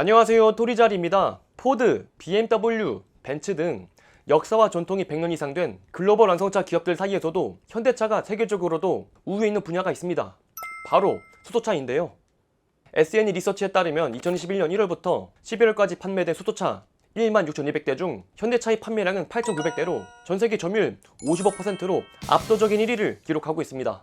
안녕하세요 토리자리입니다. 포드, BMW, 벤츠 등 역사와 전통이 100년 이상 된 글로벌 완성차 기업들 사이에서도 현대차가 세계적으로도 우위에 있는 분야가 있습니다. 바로 수소차인데요. SNE 리서치에 따르면 2021년 1월부터 11월까지 판매된 수소차 16,200대 중 현대차의 판매량은 8,900대로 전 세계 점유율 55%로 압도적인 1위를 기록하고 있습니다.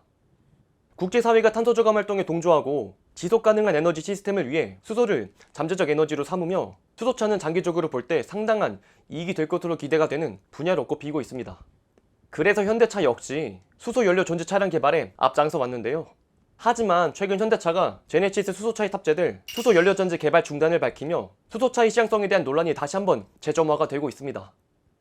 국제사회가 탄소 저감 활동에 동조하고 지속 가능한 에너지 시스템을 위해 수소를 잠재적 에너지로 삼으며 수소차는 장기적으로 볼 때 상당한 이익이 될 것으로 기대가 되는 분야로 꼽히고 있습니다. 그래서 현대차 역시 수소 연료 전지 차량 개발에 앞장서 왔는데요. 하지만 최근 현대차가 제네시스 수소차에 탑재될 수소 연료 전지 개발 중단을 밝히며 수소차의 시장성에 대한 논란이 다시 한번 재점화가 되고 있습니다.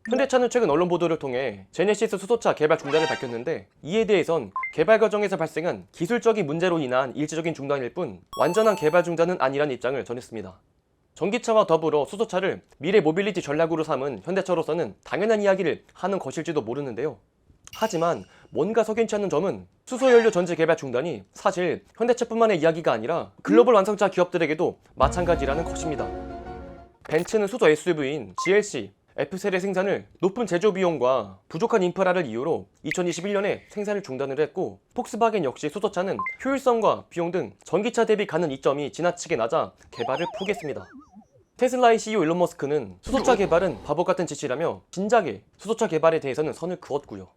현대차는 최근 언론 보도를 통해 제네시스 수소차 개발 중단을 밝혔는데 이에 대해선 개발 과정에서 발생한 기술적인 문제로 인한 일시적인 중단일 뿐 완전한 개발 중단은 아니란 입장을 전했습니다. 전기차와 더불어 수소차를 미래 모빌리티 전략으로 삼은 현대차로서는 당연한 이야기를 하는 것일지도 모르는데요. 하지만 뭔가 석연치 않은 점은 수소연료 전지 개발 중단이 사실 현대차뿐만의 이야기가 아니라 글로벌 완성차 기업들에게도 마찬가지라는 것입니다. 벤츠는 수소 SUV인 GLC, F셀의 생산을 높은 제조 비용과 부족한 인프라를 이유로 2021년에 생산을 중단을 했고 폭스바겐 역시 수소차는 효율성과 비용 등 전기차 대비 가는 이점이 지나치게 낮아 개발을 포기했습니다. 테슬라의 CEO 일론 머스크는 수소차 개발은 바보 같은 짓이라며 진작에 수소차 개발에 대해서는 선을 그었고요.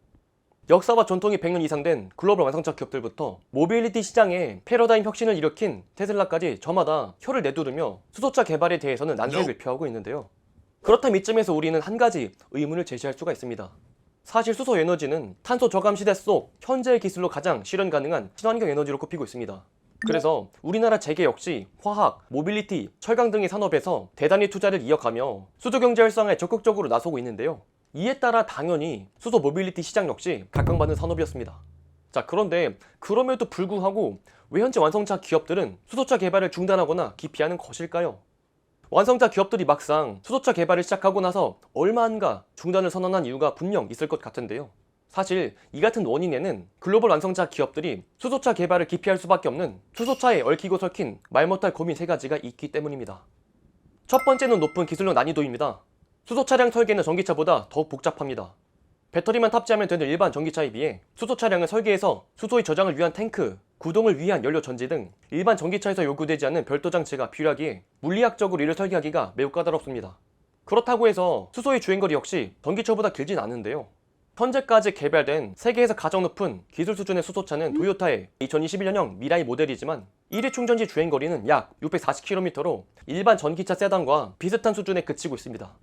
역사와 전통이 100년 이상 된 글로벌 완성차 기업들부터 모빌리티 시장에 패러다임 혁신을 일으킨 테슬라까지 저마다 혀를 내두르며 수소차 개발에 대해서는 난색을 표하고 있는데요. 그렇다면 이쯤에서 우리는 한 가지 의문을 제시할 수가 있습니다. 사실 수소 에너지는 탄소 저감 시대 속 현재의 기술로 가장 실현 가능한 친환경 에너지로 꼽히고 있습니다. 그래서 우리나라 재계 역시 화학, 모빌리티, 철강 등의 산업에서 대단히 투자를 이어가며 수소 경제 활성화에 적극적으로 나서고 있는데요. 이에 따라 당연히 수소 모빌리티 시장 역시 각광받는 산업이었습니다. 자, 그런데 그럼에도 불구하고 왜 현재 완성차 기업들은 수소차 개발을 중단하거나 기피하는 것일까요? 완성차 기업들이 막상 수소차 개발을 시작하고 나서 얼마 안가 중단을 선언한 이유가 분명 있을 것 같은데요. 사실 이 같은 원인에는 글로벌 완성차 기업들이 수소차 개발을 기피할 수밖에 없는 수소차에 얽히고 설킨 말 못할 고민 세 가지가 있기 때문입니다. 첫 번째는 높은 기술력 난이도입니다. 수소 차량 설계는 전기차보다 더욱 복잡합니다. 배터리만 탑재하면 되는 일반 전기차에 비해 수소 차량은 설계에서 수소의 저장을 위한 탱크, 구동을 위한 연료 전지 등 일반 전기차에서 요구되지 않는 별도 장치가 필요하기에 물리학적으로 이를 설계하기가 매우 까다롭습니다. 그렇다고 해서 수소의 주행거리 역시 전기차보다 길진 않은데요. 현재까지 개발된 세계에서 가장 높은 기술 수준의 수소차는 도요타의 2021년형 미라이 모델이지만 1회 충전지 주행거리는 약 640km로 일반 전기차 세단과 비슷한 수준에 그치고 있습니다.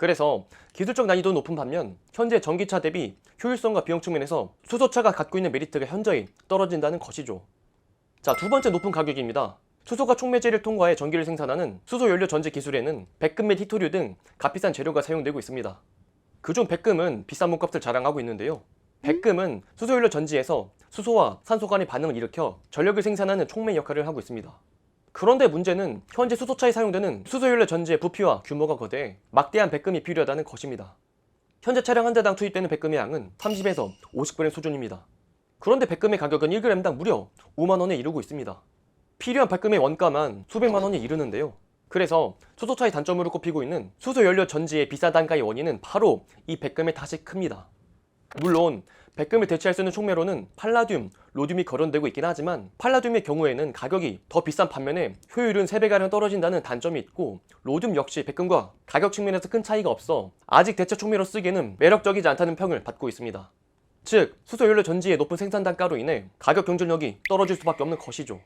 그래서 기술적 난이도 높은 반면 현재 전기차 대비 효율성과 비용 측면에서 수소차가 갖고 있는 메리트가 현저히 떨어진다는 것이죠. 자, 두 번째 높은 가격입니다. 수소가 촉매제를 통과해 전기를 생산하는 수소 연료 전지 기술에는 백금 및 히토류 등 값비싼 재료가 사용되고 있습니다. 그중 백금은 비싼 몸값을 자랑하고 있는데요. 백금은 수소 연료 전지에서 수소와 산소 간의 반응을 일으켜 전력을 생산하는 촉매 역할을 하고 있습니다. 그런데 문제는 현재 수소차에 사용되는 수소연료 전지의 부피와 규모가 거대해 막대한 백금이 필요하다는 것입니다. 현재 차량 한 대당 투입되는 백금의 양은 30에서 50g 수준입니다. 그런데 백금의 가격은 1g당 무려 5만원에 이르고 있습니다. 필요한 백금의 원가만 수백만원에 이르는데요. 그래서 수소차의 단점으로 꼽히고 있는 수소연료 전지의 비싼 단가의 원인은 바로 이 백금의 탓이 큽니다. 물론 백금을 대체할 수 있는 촉매로는 팔라듐, 로듐이 거론되고 있긴 하지만 팔라듐의 경우에는 가격이 더 비싼 반면에 효율은 3배가량 떨어진다는 단점이 있고 로듐 역시 백금과 가격 측면에서 큰 차이가 없어 아직 대체 촉매로 쓰기에는 매력적이지 않다는 평을 받고 있습니다. 즉 수소연료 전지의 높은 생산 단가로 인해 가격 경쟁력이 떨어질 수밖에 없는 것이죠.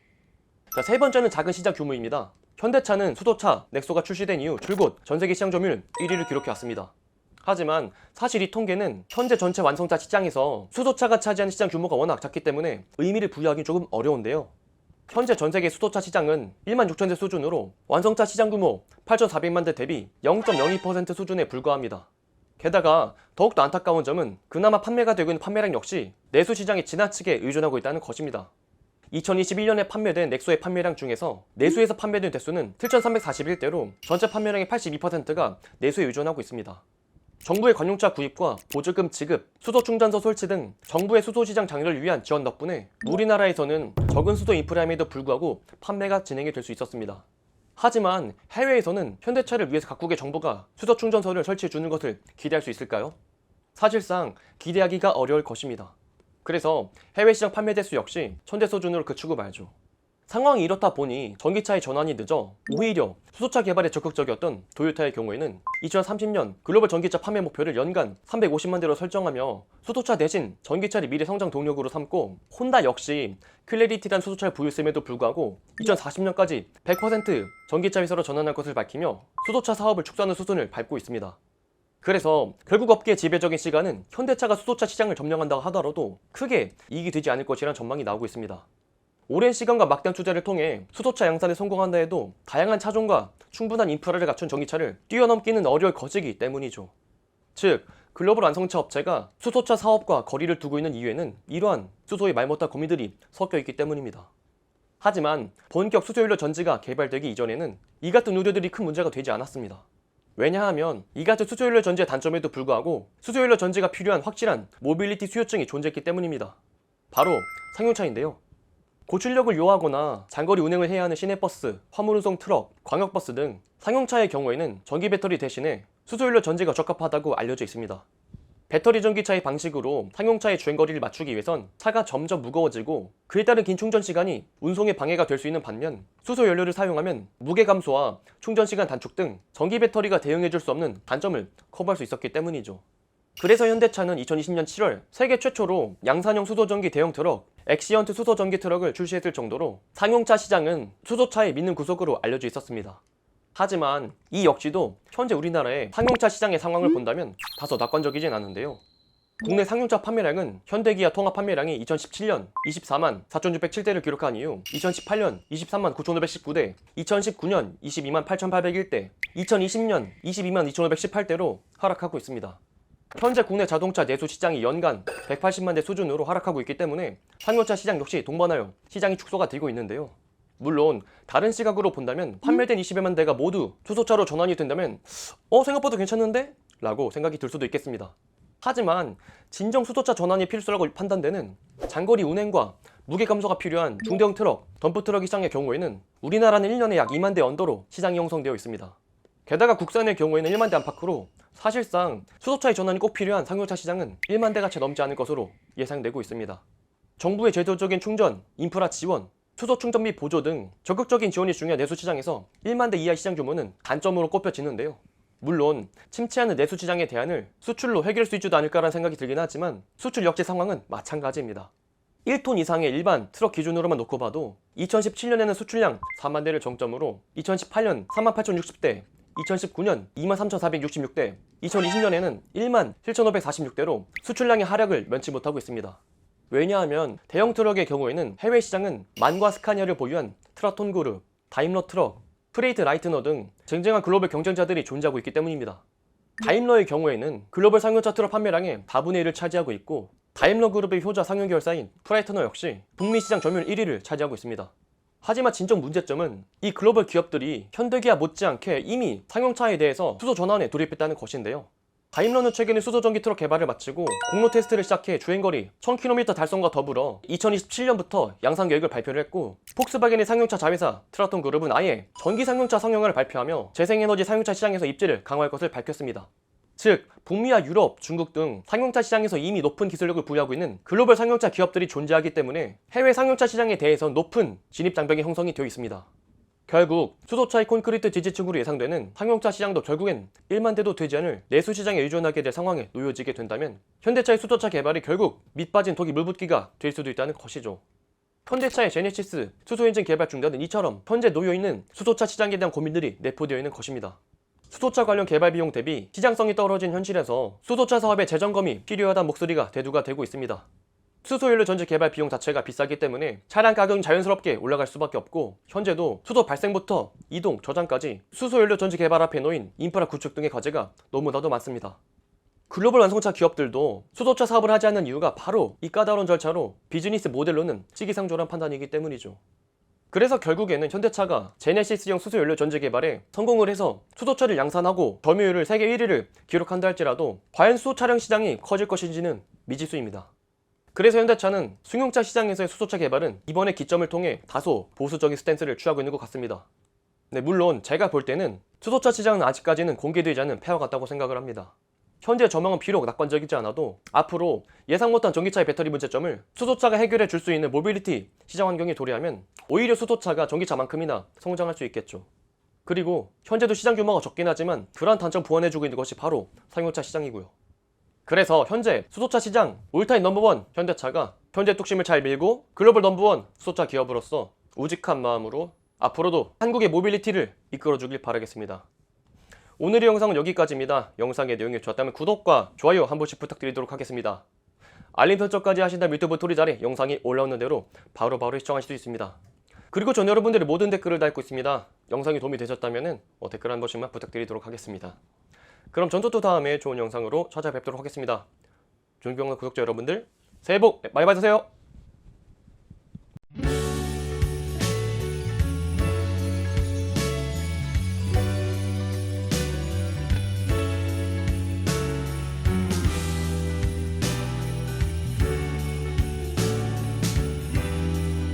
자, 세 번째는 작은 시장 규모입니다. 현대차는 수소차 넥소가 출시된 이후 줄곧 전 세계 시장 점유율 1위를 기록해 왔습니다. 하지만 사실 이 통계는 현재 전체 완성차 시장에서 수소차가 차지하는 시장 규모가 워낙 작기 때문에 의미를 부여하기 조금 어려운데요. 현재 전 세계 수소차 시장은 1만 6천 대 수준으로 완성차 시장 규모 8,400만 대 대비 0.02% 수준에 불과합니다. 게다가 더욱더 안타까운 점은 그나마 판매가 되고 있는 판매량 역시 내수 시장에 지나치게 의존하고 있다는 것입니다. 2021년에 판매된 넥소의 판매량 중에서 내수에서 판매된 대수는 7,341대로 전체 판매량의 82%가 내수에 의존하고 있습니다. 정부의 관용차 구입과 보조금 지급, 수소 충전소 설치 등 정부의 수소 시장 장려를 위한 지원 덕분에 우리나라에서는 적은 수도 인프라임에도 불구하고 판매가 진행이 될 수 있었습니다. 하지만 해외에서는 현대차를 위해서 각국의 정부가 수소 충전소를 설치해 주는 것을 기대할 수 있을까요? 사실상 기대하기가 어려울 것입니다. 그래서 해외 시장 판매 대수 역시 천대 수준으로 그치고 말죠. 상황이 이렇다 보니 전기차의 전환이 늦어 오히려 수소차 개발에 적극적이었던 도요타의 경우에는 2030년 글로벌 전기차 판매 목표를 연간 350만 대로 설정하며 수소차 대신 전기차를 미래 성장 동력으로 삼고 혼다 역시 클래리티란 수소차를 보유했음에도 불구하고 2040년까지 100% 전기차 회사로 전환할 것을 밝히며 수소차 사업을 축소하는 수순을 밟고 있습니다. 그래서 결국 업계의 지배적인 시간은 현대차가 수소차 시장을 점령한다고 하더라도 크게 이익이 되지 않을 것이라는 전망이 나오고 있습니다. 오랜 시간과 막대한 투자를 통해 수소차 양산에 성공한다 해도 다양한 차종과 충분한 인프라를 갖춘 전기차를 뛰어넘기는 어려울 것이기 때문이죠. 즉, 글로벌 완성차 업체가 수소차 사업과 거리를 두고 있는 이유에는 이러한 수소의 말 못할 고민들이 섞여 있기 때문입니다. 하지만 본격 수소연료 전지가 개발되기 이전에는 이 같은 우려들이 큰 문제가 되지 않았습니다. 왜냐하면 이 같은 수소연료 전지의 단점에도 불구하고 수소연료 전지가 필요한 확실한 모빌리티 수요증이 존재했기 때문입니다. 바로 상용차인데요. 고출력을 요하거나 장거리 운행을 해야 하는 시내버스, 화물운송 트럭, 광역버스 등 상용차의 경우에는 전기 배터리 대신에 수소연료 전지가 적합하다고 알려져 있습니다. 배터리 전기차의 방식으로 상용차의 주행거리를 맞추기 위해선 차가 점점 무거워지고 그에 따른 긴 충전 시간이 운송에 방해가 될 수 있는 반면 수소 연료를 사용하면 무게 감소와 충전 시간 단축 등 전기 배터리가 대응해 줄 수 없는 단점을 커버할 수 있었기 때문이죠. 그래서 현대차는 2020년 7월 세계 최초로 양산형 수소전기 대형 트럭 엑시언트 수소 전기 트럭을 출시했을 정도로 상용차 시장은 수소차의 믿는 구석으로 알려져 있었습니다. 하지만 이 역시도 현재 우리나라의 상용차 시장의 상황을 본다면 다소 낙관적이진 않은데요. 국내 상용차 판매량은 현대기아 통합 판매량이 2017년 24만 4,607대를 기록한 이후 2018년 23만 9,519대, 2019년 22만 8,801대, 2020년 22만 2,518대로 하락하고 있습니다. 현재 국내 자동차 내수 시장이 연간 180만 대 수준으로 하락하고 있기 때문에 상용차 시장 역시 동반하여 시장이 축소가 되고 있는데요. 물론 다른 시각으로 본다면 판매된 20여만 대가 모두 수소차로 전환이 된다면 어 생각보다 괜찮은데? 라고 생각이 들 수도 있겠습니다. 하지만 진정 수소차 전환이 필수라고 판단되는 장거리 운행과 무게 감소가 필요한 중대형 트럭, 덤프 트럭 시장의 경우에는 우리나라는 1년에 약 2만 대 언더로 시장이 형성되어 있습니다. 게다가 국산의 경우에는 1만 대 안팎으로 사실상 수소차의 전환이 꼭 필요한 상용차 시장은 1만 대가 채 넘지 않을 것으로 예상되고 있습니다. 정부의 제도적인 충전, 인프라 지원, 수소 충전비 보조 등 적극적인 지원이 중요한 내수 시장에서 1만 대 이하 시장 규모는 단점으로 꼽혀지는데요. 물론 침체하는 내수 시장의 대안을 수출로 해결할 수 있지도 않을까라는 생각이 들긴 하지만 수출 역지 상황은 마찬가지입니다. 1톤 이상의 일반 트럭 기준으로만 놓고 봐도 2017년에는 수출량 4만 대를 정점으로 2018년 3만 8,060대, 2019년 2만 3,466대, 2020년에는 1만 7,546대로 수출량의 하락을 면치 못하고 있습니다. 왜냐하면 대형 트럭의 경우에는 해외 시장은 만과 스카니아를 보유한 트라톤 그룹, 다임러 트럭, 프레이트 라이트너 등 쟁쟁한 글로벌 경쟁자들이 존재하고 있기 때문입니다. 다임러의 경우에는 글로벌 상용차 트럭 판매량의 4분의 1을 차지하고 있고 다임러 그룹의 효자 상용 계열사인 프라이트너 역시 북미 시장 점유율 1위를 차지하고 있습니다. 하지만 진정 문제점은 이 글로벌 기업들이 현대기아 못지않게 이미 상용차에 대해서 수소 전환에 돌입했다는 것인데요. 다임러는 최근에 수소전기 트럭 개발을 마치고 공로 테스트를 시작해 주행거리 1000km 달성과 더불어 2027년부터 양산 계획을 발표를 했고 폭스바겐의 상용차 자회사 트라톤 그룹은 아예 전기 상용차 상용화를 발표하며 재생에너지 상용차 시장에서 입지를 강화할 것을 밝혔습니다. 즉 북미와 유럽, 중국 등 상용차 시장에서 이미 높은 기술력을 부여하고 있는 글로벌 상용차 기업들이 존재하기 때문에 해외 상용차 시장에 대해서 높은 진입 장벽이 형성이 되어 있습니다. 결국 수소차의 콘크리트 지지층으로 예상되는 상용차 시장도 결국엔 1만 대도 되지 않을 내수 시장에 의존하게 될 상황에 놓여지게 된다면 현대차의 수소차 개발이 결국 밑빠진 독이 물붓기가 될 수도 있다는 것이죠. 현대차의 제네시스 수소 엔진 개발 중단은 이처럼 현재 놓여 있는 수소차 시장에 대한 고민들이 내포되어 있는 것입니다. 수소차 관련 개발 비용 대비 시장성이 떨어진 현실에서 수소차 사업의 재점검이 필요하다는 목소리가 대두가 되고 있습니다. 수소연료 전지 개발 비용 자체가 비싸기 때문에 차량 가격은 자연스럽게 올라갈 수밖에 없고 현재도 수소 발생부터 이동, 저장까지 수소연료 전지 개발 앞에 놓인 인프라 구축 등의 과제가 너무나도 많습니다. 글로벌 완성차 기업들도 수소차 사업을 하지 않는 이유가 바로 이 까다로운 절차로 비즈니스 모델로는 시기상조란 판단이기 때문이죠. 그래서 결국에는 현대차가 제네시스형 수소연료 전지 개발에 성공을 해서 수소차를 양산하고 점유율을 세계 1위를 기록한다 할지라도 과연 수소 차량 시장이 커질 것인지는 미지수입니다. 그래서 현대차는 승용차 시장에서의 수소차 개발은 이번에 기점을 통해 다소 보수적인 스탠스를 취하고 있는 것 같습니다. 네, 물론 제가 볼 때는 수소차 시장은 아직까지는 공개되지 않은 폐허 같다고 생각을 합니다. 현재 전망은 비록 낙관적이지 않아도 앞으로 예상 못한 전기차의 배터리 문제점을 수소차가 해결해 줄 수 있는 모빌리티 시장 환경에 도래하면 오히려 수소차가 전기차만큼이나 성장할 수 있겠죠. 그리고 현재도 시장 규모가 적긴 하지만 그러한 단점 보완해주고 있는 것이 바로 상용차 시장이고요. 그래서 현재 수소차 시장 올타임 넘버원 현대차가 현재 뚝심을 잘 밀고 글로벌 넘버원 수소차 기업으로서 우직한 마음으로 앞으로도 한국의 모빌리티를 이끌어주길 바라겠습니다. 오늘의 영상은 여기까지입니다. 영상의 내용이 좋았다면 구독과 좋아요 한 번씩 부탁드리도록 하겠습니다. 알림 설정까지 하신다면 유튜브 토리자리 영상이 올라오는 대로 바로바로 시청하실 수 있습니다. 그리고 전 여러분들의 모든 댓글을 달고 있습니다. 영상이 도움이 되셨다면 어, 댓글 한 번씩만 부탁드리도록 하겠습니다. 그럼 전투투 다음에 좋은 영상으로 찾아뵙도록 하겠습니다. 존경하는 구독자 여러분들 새해 복 많이 받으세요.